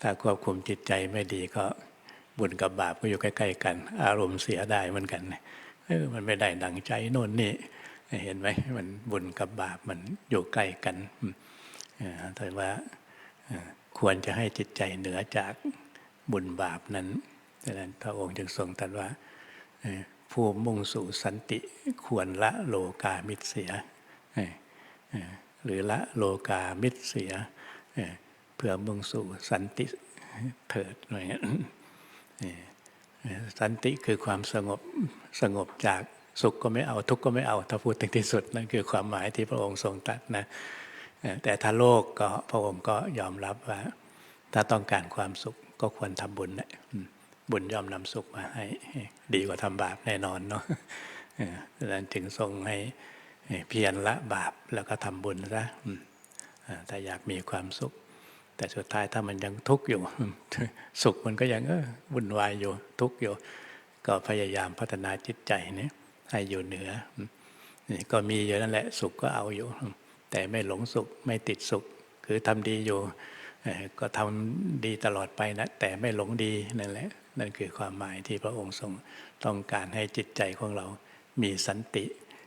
ถ้าควบคุมจิตใจไม่ดีก็บุญกับบาปก็อยู่ใกล้ ๆ กัน อารมณ์เสียได้เหมือนกันเออมันไม่ได้ดังใจโน่นนี่เห็นไหมมันบุญกับบาปมันอยู่ใกล้กันเออแต่ว่าควรจะให้จิตใจเหนือจากบุญบาปนั้นดังนั้นพระองค์จึงทรงตรัสว่าผู้มุ่งสู่สันติควรละโลกามิตรเสียหรือละโลกามิตรเสีย พื่อมุ่งสู่สันติเถิดอะไรเงี้ยสันติคือความสงบสงบจากสุขก็ไม่เอาทุกข์ก็ไม่เอาถ้าพูดถึงที่สุดนั่นคือความหมายที่พระองค์ทรงตรัสนะแต่ถ้าโลกก็พระองค์ก็ยอมรับว่า ถ้าต้องการความสุขก็ควรทำบุญแหละบุญย่อมนำสุขมาให้ ดีกว่าทำบาปแน่นอนเนาะดังนั้นจึงทรงให้เพียรละบาปแล้วก็ทำบุญซะอืมอ่าถ้าอยากมีความสุข แต่สุดท้ายถ้ามันยังทุกข์อยู่ สุขมันก็ยังเออวุ่นวายอยู่ทุกข์อยู่ ก็พยายามพัฒนาจิตใจเนี่ยให้อยู่เหนือนี่ก็มีอยู่นั่นแหละสุขก็เอาอยู่ แต่ไม่หลงสุขไม่ติดสุข คือทำดีอยู่ก็ทำดีตลอดไปนะ แต่ไม่หลงดีนั่นแหละ นั่นคือความหมายที่พระองค์ทรงต้องการให้จิตใจของเรามีสันติ